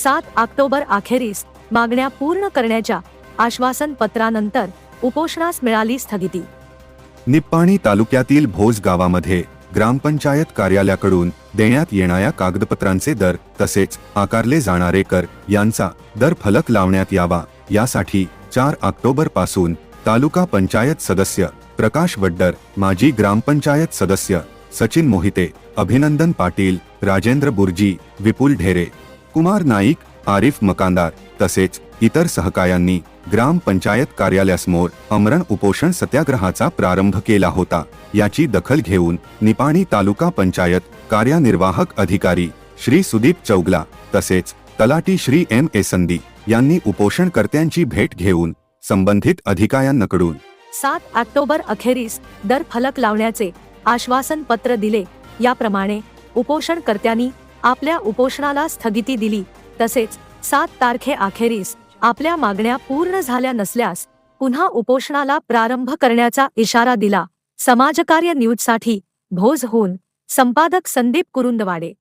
सात ऑक्टोबर अखेरीस मागण्या पूर्ण करण्याच्या आश्वासन पत्रानंतर उपोषणास मिळाली स्थगिती. निप्पाणी तालुक्यातील भोज गावामध्ये ग्रामपंचायत कार्यालयाकडून देण्यात येणाऱ्या कागदपत्रांचे दर तसेच आकारले जाणारे कर यांचा दर फलक लावण्यात यावा यासाठी चार ऑक्टोबरपासून तालुका पंचायत सदस्य प्रकाश वड्डर माजी ग्रामपंचायत सदस्य सचिन मोहिते अभिनंदन पाटील राजेंद्र बुर्जी विपुल ढेरे कुमार नाईक आरिफ मकांदार तसेच इतर सहकायांनी ग्रामपंचायत कार्यालयासमोर अमरण उपोषण सत्याग्रहाचा प्रारंभ केला होता. याची दखल घेऊन निपाणी तालुका पंचायत कार्यनिर्वाहक अधिकारी श्री सुदीप चौगला तसेच तलाटी श्री एम एसंदी यांनी उपोषणकर्त्यांची भेट घेऊन संबंधित अधिकाऱ्यांकडून सात ऑक्टोबर अखेरीस दर फलक लावण्याचे आश्वासन पत्र दिले. याप्रमाणे उपोषणकर्त्यांनी आपल्या उपोषणाला स्थगिती दिली. तसेच सात तारखेअखेरीस आपल्या मागण्या पूर्ण झाल्या नसल्यास पुन्हा उपोषणाला प्रारंभ करण्याचा इशारा दिला. समाजकार्य न्यूजसाठी भोजहून संपादक संदीप कुरुंदवाडे.